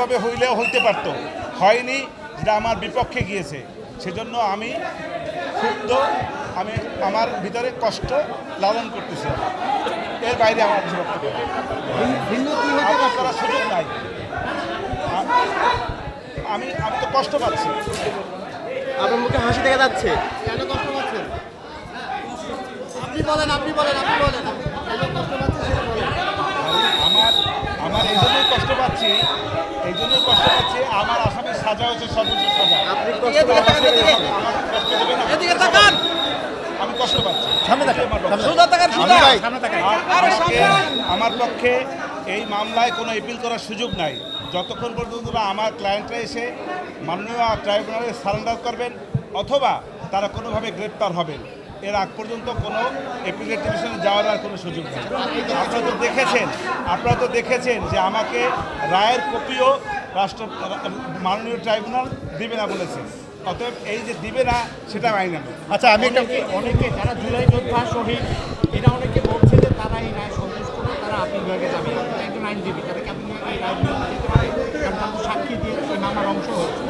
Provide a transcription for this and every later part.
ভাবে হইলেও হইতে পারত। হয়নি যেটা আমার বিপক্ষে গিয়েছে। সেজন্য আমি ক্ষুব্ধ আমি আমার ভিতরে কষ্ট লালন করতেছি। এর বাইরে আমার করার সুযোগ নাই। আমি আমি তো কষ্ট পাচ্ছি। আপনার মুখে হাসি দেখা যাচ্ছে। কেন কষ্ট পাচ্ছেন? আপনি বলেন আপনি বলেন আপনি বলেন। আমার আমার এই জন্যই কষ্ট পাচ্ছি এই জন্যই কষ্ট পাচ্ছি আমার আসামির সাজা হচ্ছে সর্বোচ্চ সাজা। আপনি কষ্ট আমার আমি কষ্ট পাচ্ছি। সামনে তাকান, পক্ষে। তাকান। আমার এই মামলায় কোনো এপিল করার সুযোগ নাই। যতক্ষণ পর্যন্ত আমার ক্লায়েন্টরা এসে মাননীয় ট্রাইব্যুনালে সারেন্ডার করবেন অথবা তারা কোনোভাবে গ্রেপ্তার হবেন। এর আগ পর্যন্ত কোনো এপিলেট ডিভিশনে যাওয়ার আর কোনো সুযোগ নেই। আপনারা তো দেখেছেন আপনারা তো দেখেছেন যে আমাকে রায়ের কপিও রাষ্ট্র মাননীয় ট্রাইব্যুনাল দিবে না বলেছে। অতএব এই যে দিবে না সেটা আইন আচ্ছা আমি একটা অনেকে যারা জুলাই যোদ্ধা শহীদ এরা অনেকে বলছে যে তারা এই রায় সন্তুষ্ট না তারা আপিল বিভাগে যাবে। আপনি একজন আইনজীবী তারা কি আপনি এই রায় বিভাগে পারে কারণ তারা সাক্ষী দিয়ে মামলার অংশ হচ্ছে।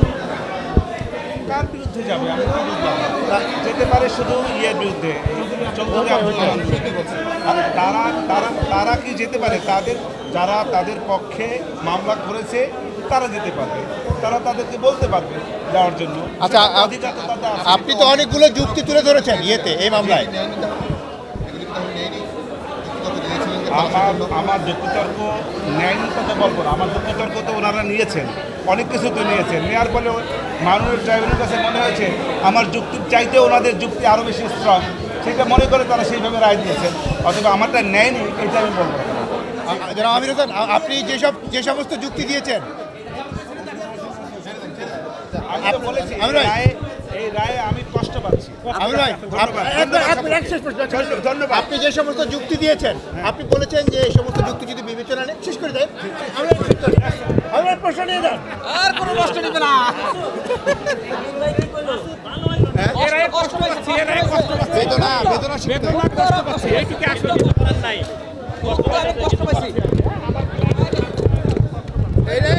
কার বিরুদ্ধে যাবে? আমি যেতে পারে শুধু ইয়ের বিরুদ্ধে। চৌধুরী তারা তারা তারা কি যেতে পারে? তাদের যারা তাদের পক্ষে মামলা করেছে তারা যেতে পারবে তারা তাদেরকে বলতে পারবে যাওয়ার জন্য। আচ্ছা। আপনি তো অনেকগুলো যুক্তি তুলে ধরেছেন ইয়েতে এই মামলায়। আমার আমার যুক্তিতর্ক ন্যায়নি কথা বলব না। আমার যুক্তিতর্ক তো ওনারা নিয়েছেন। অনেক কিছু তো নিয়েছেন নেওয়ার ফলে মাননীয় ট্রাইব্যুনালের কাছে মনে হয়েছে আমার যুক্তির চাইতে ওনাদের যুক্তি আরও বেশি স্ট্রং সেটা মনে করে তারা সেইভাবে রায় দিয়েছেন। অথবা আমারটা ন্যায়নি এটা আমি বলব। জনাব আমির হোসেন আপনি যেসব যে সমস্ত যুক্তি দিয়েছেন। আমি বলেছি এই আমি ভাই। রায়ে আমি কষ্ট পাচ্ছি। আপনি যে সমস্ত যুক্তি দিয়েছেন আপনি বলেছেন যে এই সমস্ত যুক্তি যদি বিবেচনা নেন শেষ করে দেয়। আমরা প্রশ্ন কষ্ট যান বেদনা বেদনা এই এইটাই